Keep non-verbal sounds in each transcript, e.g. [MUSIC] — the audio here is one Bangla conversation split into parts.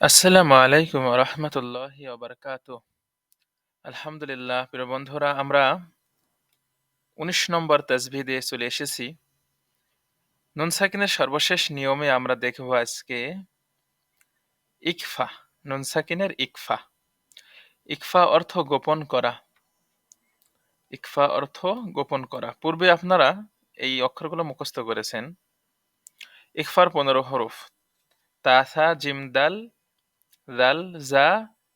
আসসালামু আলাইকুম রহমতুল্লাহি ওবরকাত আলহামদুলিল্লাহ, প্রিয় বন্ধুরা, আমরা উনিশ নম্বর তসবি দিয়ে চলে এসেছি। নুন সাকিনের সর্বশেষ নিয়মে আমরা দেখব আজকে ইকফা, নুন সাকিনের ইকফা। ইকফা অর্থ গোপন করা। ইকফা অর্থ গোপন করা। পূর্বে আপনারা এই অক্ষরগুলো মুখস্থ করেছেন। ইকফার পনেরো হরফ। তাসা জিমদাল জাল জা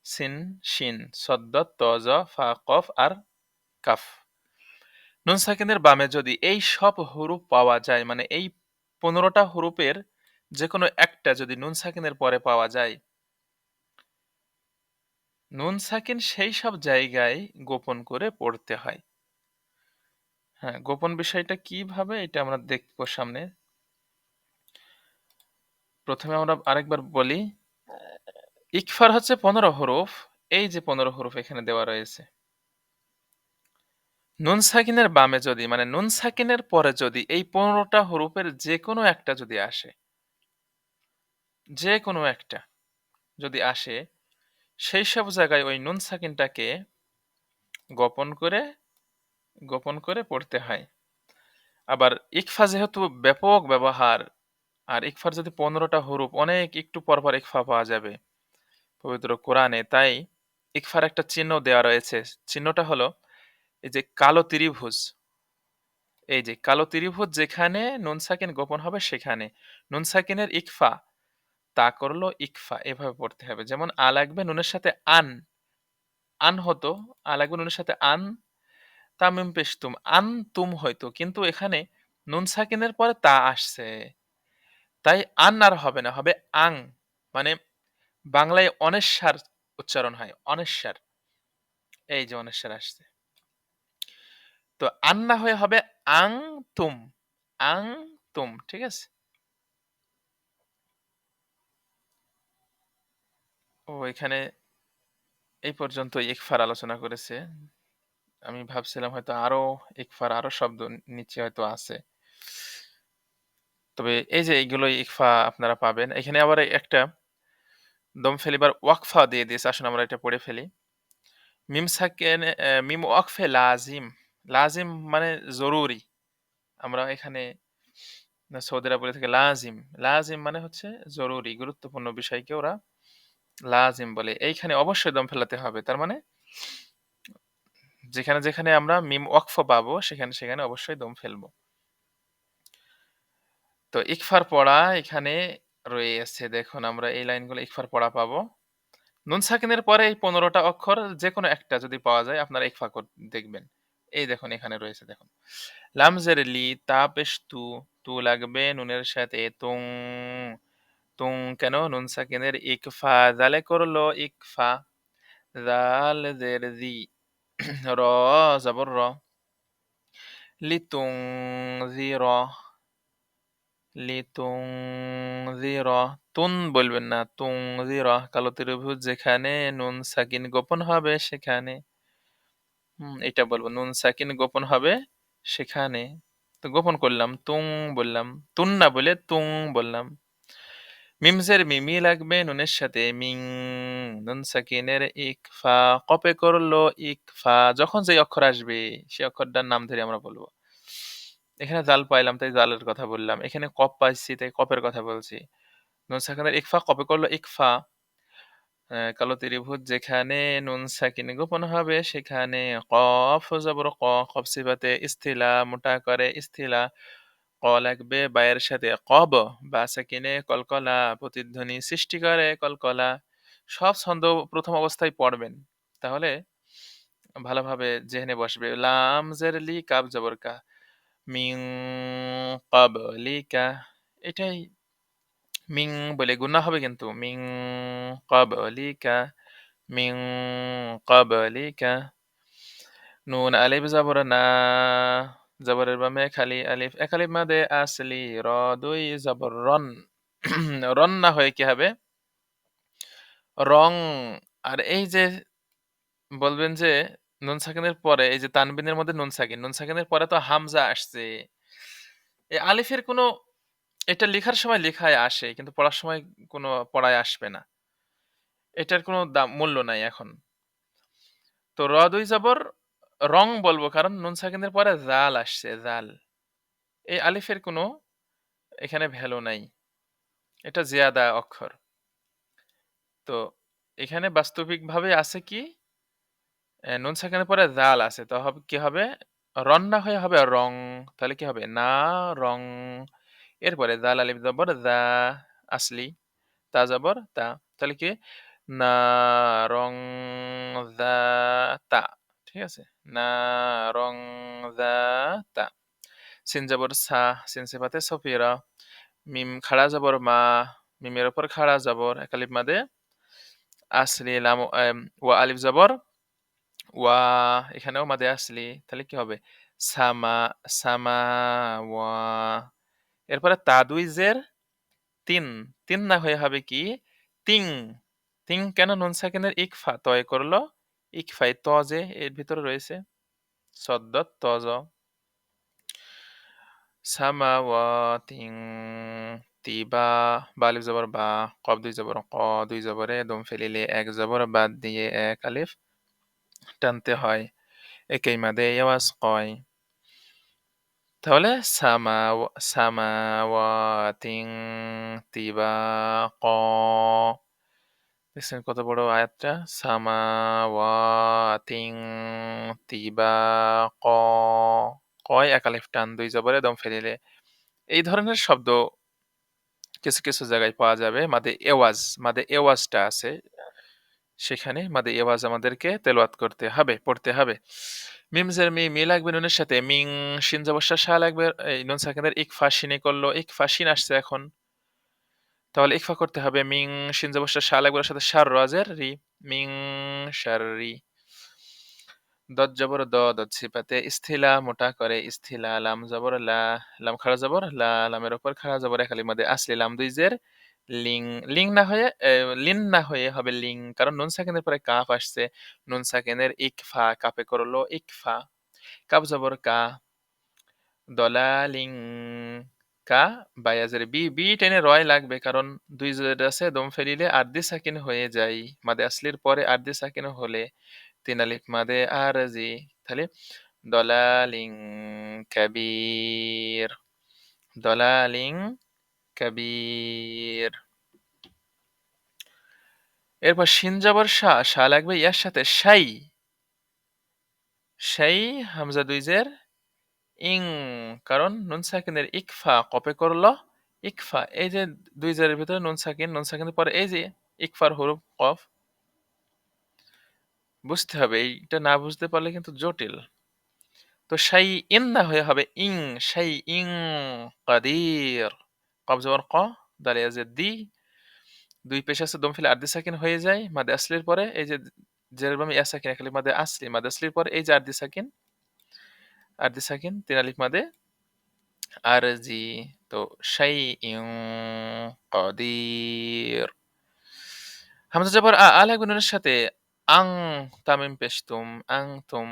সিন শিন সদ্দ তজ ফা কফ আর কাফ। নুন সাকিনের বামে যদি এই সব হুরুফ পাওয়া যায় মানে এই পনেরোটা হরুপের যে কোনো একটা যদি নুন সাকিনের পরে পাওয়া যায়, নুন সাকিন সেই সব জায়গায় গোপন করে পড়তে হয়। হ্যাঁ গোপন বিষয়টা কীভাবে এটা আমরা দেখব সামনে। প্রথমে আমরা আরেকবার বলি ইকফার হচ্ছে পনেরো হরফ, এই যে পনেরো হরফ এখানে দেওয়া রয়েছে। নুন সাকিনের বামে যদি মানে নুন সাকিনের পরে যদি এই পনেরোটা হরফের যে কোনো একটা যদি আসে যে কোনো একটা যদি আসে, সেই সব জায়গায় ওই নুন সাকিনটাকে গোপন করে গোপন করে পড়তে হয়। আবার ইকফা যেহেতু ব্যাপক ব্যবহার, আর ইকফার যদি পনেরোটা হরুপ অনেক একটু পরপর ইকফা পাওয়া যাবে। পবিত্র কোরআনে, তাই ইকফার একটা চিহ্ন দেওয়া রয়েছে। চিহ্নটা হলো এই যে কালো ত্রিভুজ। এই যে কালো ত্রিভুজ যেখানে নুন সাকিন গোপন হবে সেখানে। নুন সাকিনের ইকফা, তা করল ইকফা, এভাবে পড়তে হবে। যেমন আ লাগবে নুনের সাথে আন। আন হতো, আ লাগবে নুনের সাথে আন, তামিম পেশতুম। আন তুম হয়তো, কিন্তু এখানে নুন সাকিনের পরে তা আসছে। তাই আন আর হবে না, হবে আং। মানে বাংলায় অনেশ্বর উচ্চারণ হয়, অনেশ্বর। এই যে অনেশ্বর আসছে। তো আন না হয়ে হবে আং তুম আং তুম, ঠিক আছে? ও, এখানে এই পর্যন্ত ইকফার আলোচনা করেছে। আমি ভাবছিলাম হয়তো আরও ইকফার, আরও শব্দ নিচে হয়তো আছে। তবে এই যে এইগুলো ইকফা আপনারা পাবেন। এখানে আবার একটা দম ফেলিবার ওয়াকফা দিয়ে দিয়েছে আসুন আমরা এটা পড়ে ফেলি। মিম সাকেন মিম ওয়াকফে লাজিম। লাজিম মানে জরুরি। আমরা এখানে সৌদি আরবে থেকে লাজিম। লাজিম মানে হচ্ছে জরুরি, গুরুত্বপূর্ণ বিষয়কে ওরা লাজিম বলে। এইখানে অবশ্যই দম ফেলাতে হবে। তার মানে যেখানে যেখানে আমরা মিম ওয়াকফ পাবো, সেখানে সেখানে অবশ্যই দম ফেলব। তো ইকফার পড়া এখানে রয়েছে। দেখুন, আমরা এই লাইনগুলো ইকফার পড়া পাবো। নুন সাকিনের পরে এই পনেরোটা অক্ষর যে কোনো একটা যদি পাওয়া যায়, আপনারা ইকফা দেখবেন। এই দেখুন, এখানে রয়েছে, দেখুন। লামজের লি, তা পেশ তু তু লাগবে নুনের সাথে তুং। তুং কেন? নুন সাকিনের ইকফা, জালে করল ইকফা। জাল জের জি [CLEARS THROAT] র, জবর র। লিতুং জি, র। তুন বলবেন না কালো ত্রিভুজ যেখানে, নুন সাকিন গোপন হবে সেখানে। এটা বলব, নুন সাকিন গোপন হবে সেখানে। তো গোপন করলাম, তুং বললাম, তুন না বলে তুং বললাম। মিমজের মিমি লাগবে নুনের সাথে, মিং, নুন সাকিনের ইকফা, কপে করল ইকফা, যখন যে অক্ষর আসবে সে অক্ষরটার নাম ধরে আমরা বলব। এখানে জাল পাইলাম, তাই জালের কথা বললাম। এখানে কপ পাইছি, তাই কপের কথা বলছি। নুন সাকিনের ইকফা, কপে করল ইকফা। কালো ত্রিভুজ, যেখানে নুন সাকিন গোপন হবে, সেখানে কফ, জবর ক, কফ সিবাতে ইস্তিলা মোটা করে ইস্তিলা ক লাগবে বায়ের সাথে কব, বা সাকিনে কলকলা, প্রতিধ্বনি সৃষ্টি করে কলকলা। সব ছন্দ প্রথম অবস্থায় পড়বেন। তাহলে ভালোভাবে জেহেনে বসবে। লাম, জের, লি, কাব, জবর, কা। মিং ক্বাবলিকা এটাই মিং বলে গুণা হবে কিন্তু মিং ক্বাবলিকা মিং ক্বাবলিকা নুন আলিফ জবর না, জবরের বামে খালি আলিফ এক আলিফ মাদে আসলি র দুই জবর, রন [CLEARS THROAT] রন না হয়ে কি হবে? রং, আর এই যে বলবেন যে নুন সাকিনের পরে, এই যে তানবিনের মধ্যে নুন সাকিন নুন সাকিনের পরে তো হামজা আসছে। এই আলিফের কোনো, এটা লেখার সময় লেখায় আসে, কিন্তু পড়ার সময় কোনো পড়ায় আসবে না। এটার কোনো দাম, মূল্য নাই এখন। তো র জবর, রং বলব, কারণ নুন সাকিনের পরে জাল আসছে, জাল। এই আলিফের কোনো এখানে ভ্যালু নাই। এটা জিয়াদা অক্ষর। তো এখানে বাস্তবিকভাবে আছে কি? নুন সাকিনের পরে জাল আছে, তো হবে, কি হবে? রন্না হয়ে হবে রং, তাহলে কি হবে? না রং। এরপরে জাল আলিফ জবর দা আসলি, তা জবর, তা। তাহলে কি? না রং দা তা। ঠিক আছে? না রং দা তা। সিন জবর, সা। সিন সিফাতে সফিরা। মিম খাড়া জবর, মা। মিমের উপর খাড়া জবর, একালিফ মাদে। আসলি, লাম ওয়া আলিফ জবর। ওয়া, এখানেও মাদে আসলি, তাহলে কি হবে? সামা সামা, ওয়া, এরপরে তা দুই জের তিন তিন না হয়ে হবে কি? তিং তিং কেন নুন সাকিনের ইকফা তয় করল? ইকফাই ত যে এর ভিতরে রয়েছে। সদ্দ তজ সামাওয়াতিং তিবা বা আলিফ জবর বা কব দুই জবর ক, দুই জবরে দম ফেলিলে এক জবর, বাদ দিয়ে এক আলিফ। টানতে হয়। একেই মাদে ইয়াওয়াজ কয়। তাহলে সামা, সামাওয়াতিং তিবা ক দেখছেন কত বড় আয়াতটা? সামাওয়াতিং তিবা ক কয় এক আলিফ টান দুই জবরে দম ফেলিলে। এই ধরনের শব্দ কিছু কিছু জায়গায় পাওয়া যাবে। মাদে এওয়াজ, মাদে এওয়াজটা আছে। সেখানে মাদে এওয়াজ আমাদেরকে তেলাওয়াত করতে হবে, পড়তে হবে। মিমজের মি মি লাগবে নুনের সাথে, মিং শিন জবস্যা শা লাগবে, এই নুন সাকিনের ইকফা শিনে করল, ইকফা শিন আসছে এখন। তাহলে ইকফা করতে হবে, মিং শিন জবস্যা শা লাগবে সাথে শার রাজের রি, মিং শার রি। দত জবর দ দত সিপাতে, ইস্থিলা মোটা করে, ইস্থিলা লাম জবর লা, লাম খাড়া জবর, লা লামের উপর খাড়া জবর একালির মধ্যে আসলে লাম দুই জের লিং লিং না হয়ে এ, লিন না হয়ে হবে লিং। কারণ নুন সাকিনের পরে কাফ আসছে। নুন সাকিনের ইকফা কাপে করল ইকফা। কাপ জবর কা দলালিং কা বায়াজের বি বি টেনে রয় লাগবে। কারণ দুই জের আছে দম ফেলিলে আর্দি সাকিন হয়ে যায়। মাদে আসলির পরে আর্দি সাকিন হলে তিন মাদে আরজি তাহলে দলালিং কাবীর দলালিং কাবীর। এরপর শিন জবর শা শা লাগবে ইয়ার সাথে শাই। শাই, হামজা দুই জের ইং, কারণ নুন সাকিনের ইকফা কপে করল। ইকফা, এই যে দুই জেরের ভিতরে নুন সাকিন, নুন সাকিনের পরে এই যে ইকফার হরুফ, কফ। বুঝতে হবে, এইটা না বুঝতে পারলে কিন্তু জটিল। তো সাই ইন না হয়ে হবে ইং সাই ইং কাদির। কব জবর ক দালিয়া যে দি দুই পেশ আছে দম ফেলে আর্দি সাকিন হয়ে যায়, মাদে আসলির পরে, এই যে জেরের বামে ইয়া সাকিন একালি মাদে আসলি, মাদে আসলির পরে এই যে আর্দি সাকিন আর্দি সাকিন, তিন আলিফ মাদে আর জি তো শাই কাদির। হামজা জবর আ, আলা গুণের সাথে আং তামিম পেশতুম, আং তুম,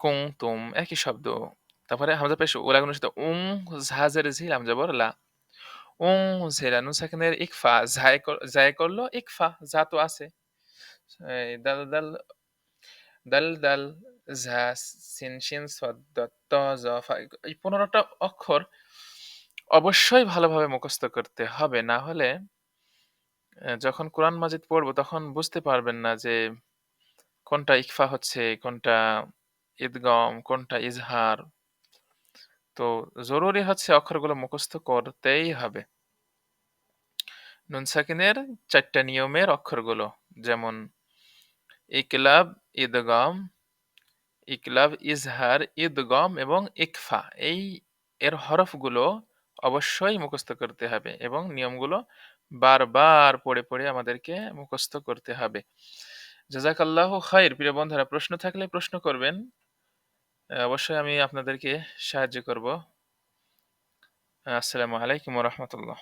কুং তুম, একই শব্দ। তারপরে হামজা পেশ ওলা গুণের সাথে উং ঝাজের ঝিল হামজা বর লা। ঝেলা নুন সাকিনের ইকফা জায় কর- করল ইকফা যা তো আছে। এই দাল দাল দাল দাল ঝা সিন শিন সদ দ, ত জ ফা এই পনেরোটা অক্ষর অবশ্যই ভালোভাবে মুখস্থ করতে হবে। না হলে যখন কোরআন মাজিদ পড়ব তখন বুঝতে পারবেন না যে কোনটা ইকফা হচ্ছে কোনটা ঈদগম কোনটা ইজহার। তো জরুরি হচ্ছে অক্ষরগুলো মুখস্থ করতেই হবে। নুন সাকিনের চারটা নিয়মের অক্ষরগুলো যেমন ইকলাব, ঈদগম, ইকলাব, ইজহার, ঈদগম এবং ইকফা এই এর হরফগুলো অবশ্যই মুখস্থ করতে হবে এবং নিয়মগুলো বারবার পড়ে পড়ে আমাদেরকে মুখস্থ করতে হবে। জাজাকাল্লাহ খায়ের প্রিয় বন্ধুরা, প্রশ্ন থাকলে প্রশ্ন করবেন। অবশ্যই আমি আপনাদেরকে সাহায্য করব। আসসালামু আলাইকুম রহমতুল্লাহ।